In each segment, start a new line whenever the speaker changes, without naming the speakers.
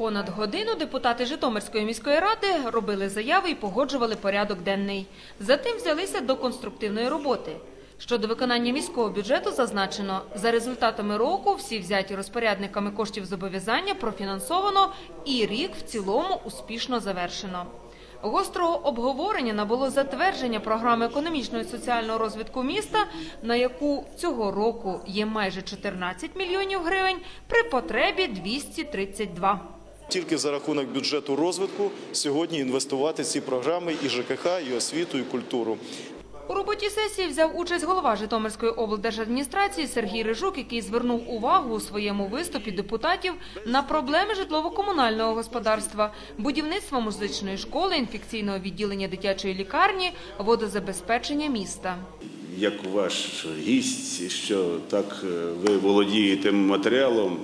Понад годину депутати Житомирської міської ради робили заяви і погоджували порядок денний. Затим взялися до конструктивної роботи. Щодо виконання міського бюджету зазначено, за результатами року всі взяті розпорядниками коштів зобов'язання профінансовано і рік в цілому успішно завершено. Гострого обговорення набуло затвердження програми економічного і соціального розвитку міста, на яку цього року є майже 14 мільйонів гривень, при потребі 232.
Тільки за рахунок бюджету розвитку сьогодні інвестувати ці програми і ЖКХ, і освіту, і культуру.
У роботі сесії взяв участь голова Житомирської облдержадміністрації Сергій Рижук, який звернув увагу у своєму виступі депутатів на проблеми житлово-комунального господарства, будівництва музичної школи, інфекційного відділення дитячої лікарні, водозабезпечення міста.
як ваш гість, що так е, ви володієте матеріалом,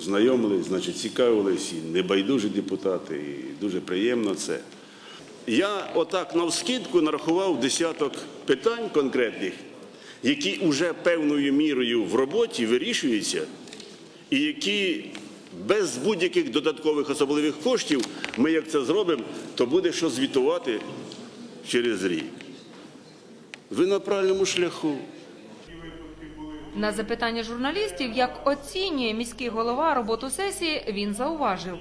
знайомились, значить, цікавились, і небайдужі депутати, і дуже приємно це. Я отак навскидку нарахував десяток питань конкретних, які вже певною мірою в роботі вирішуються, і які без будь-яких додаткових особливих коштів ми як це зробимо, то буде що звітувати через рік. Ви на правильному шляху.
На запитання журналістів, як оцінює міський голова роботу сесії, він зауважив.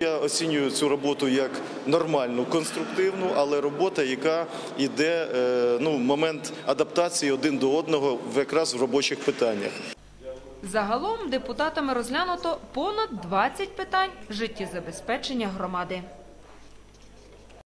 Я оцінюю цю роботу як нормальну, конструктивну, але робота, яка йде е, ну, момент адаптації один до одного в- якраз в робочих питаннях.
Загалом депутатами розглянуто понад 20 питань життєзабезпечення громади.